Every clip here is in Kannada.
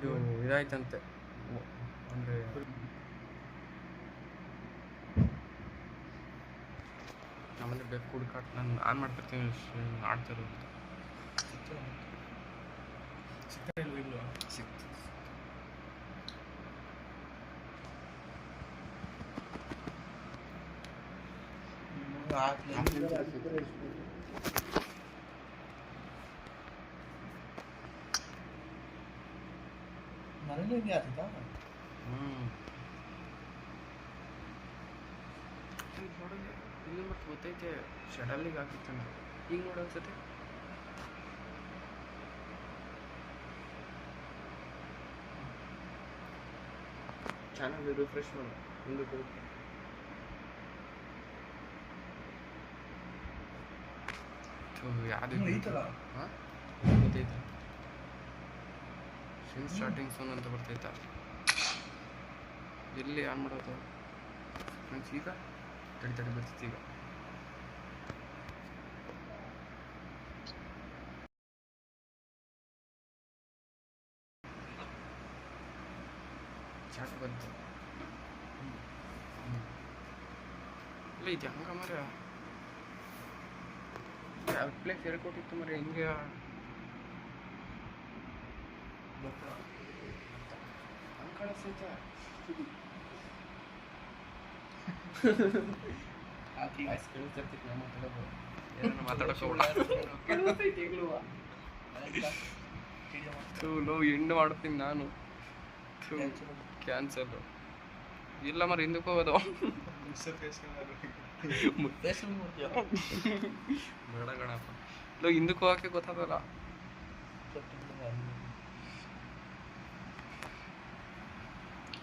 ಇದು ಇದಾಯ್ತಂತೆ. ಅಂದರೆ ನಮ್ಮಲ್ಲಿ ಬೇಕು ಹುಡುಕಾಟ ನಾನು ಆನ್ ಮಾಡ್ತಿರ್ತೀನಿ ಆಡ್ತಾರು ಸಿಗ್ತಾ ಇಲ್ವ ಇಲ್ವಾ ಮನೇಲಿ ಹೆಂಗೆ ನೋಡಿದ್ರೆ ಇಲ್ಲಿ ಮತ್ತೆ ಗೊತ್ತೈತೆ ಶಡಲ್ಲಿಗೆ ಹಾಕಿರ್ತಾನೆ. ಈಗ ನೋಡೋ ಅನ್ಸತ್ತೆ ಚೆನ್ನಾಗಿ ರಿಫ್ರೆಶ್ ಮಾಡು ಮುಂದಕ್ಕೆ ಹೋಗಿ. ಯಾವ್ದು ಹ್ಮ್, ಐತಲ್ಲ. ಹಾಂ? ಗೊತ್ತೈತೆ. ಸಿಮ್ ಸ್ಟಾರ್ಟಿಂಗ್ ಸೋನ್ ಅಂತ ಬರ್ತೈತಾ. ಎಲ್ಲಿ ಆನ್ ಮಾಡೋದು? ಫ್ರೆಂಡ್ಸ್ ಈಗ ತಡಿ ತಡಿ ಬರ್ತೈತಿ ಈಗ. ಚಾಟ್ ಬಂತು. ಇಲ್ಲ, ಇದು ಹಂಗ ಮರ ಪ್ಲೇಸ್ ಹೇಳ್ಕೊಟ್ಟಿತ್ತು ಮರ ಹಿಂಗೆ ವಾಯ್ಸ್ ಕೇಳಿಸ್ತಿರ್ತಿತ್ತು ಎಂಡ್ ಮಾಡ್ತೀನಿ ನಾನು. ಕ್ಯಾನ್ಸರ್ ಕ್ಯಾನ್ಸಲ್ ಇಲ್ಲ ಮರ ಹಿಂದಕ್ಕೆ ಹೋಗೋದು. ಬೇಡ ಗಣಪ್ಪ ಹಿಂದಕ್ಕೆ ಹೋಗಕ್ಕೆ ಗೊತ್ತಾಗಲ್ಲ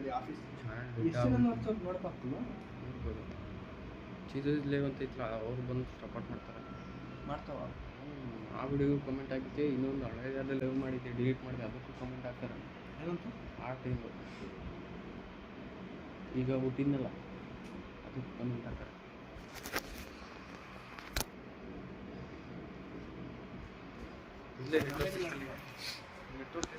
ಮಾಡಿದ್ನ್ಯಾ ಆಫೀಸ್ the ಸ್ಟಾರ್ಟ್ match. ಮಾಡಿದ್ನ್ಯಾ ಚೀಸಸ್ ಲೇವ್ ಅಂತ ಐತಲ್ಲ ಅವ್ರು ಬಂದು ಸಪೋರ್ಟ್ ಮಾಡ್ತಾರೆ. ಮಾಡ್ತಾವ? ಆ ವಿಡಿಯೋ ಕಮೆಂಟ್ ಹಾಕಿದ್ದೆ ಇನ್ನೊಂದು ಹಳೆಯದಾದ ಲೈವ್ ಮಾಡಿದ್ದೆ ಡಿಲೀಟ್ ಮಾಡಿದೆ ಅದಕ್ಕೂ ಕಮೆಂಟ್ ಹಾಕ್ತಾರೆ. ಏನಂತ? ಆ ಟೈಮ್ ಈಗ ಹುಟ್ಟಿದ್ನಲ್ಲ ಅದಕ್ಕೆ ಕಮೆಂಟ್ ಹಾಕ್ತಾರೆ. ಇಲ್ಲೇ ನೆಟ್ವರ್ಕ್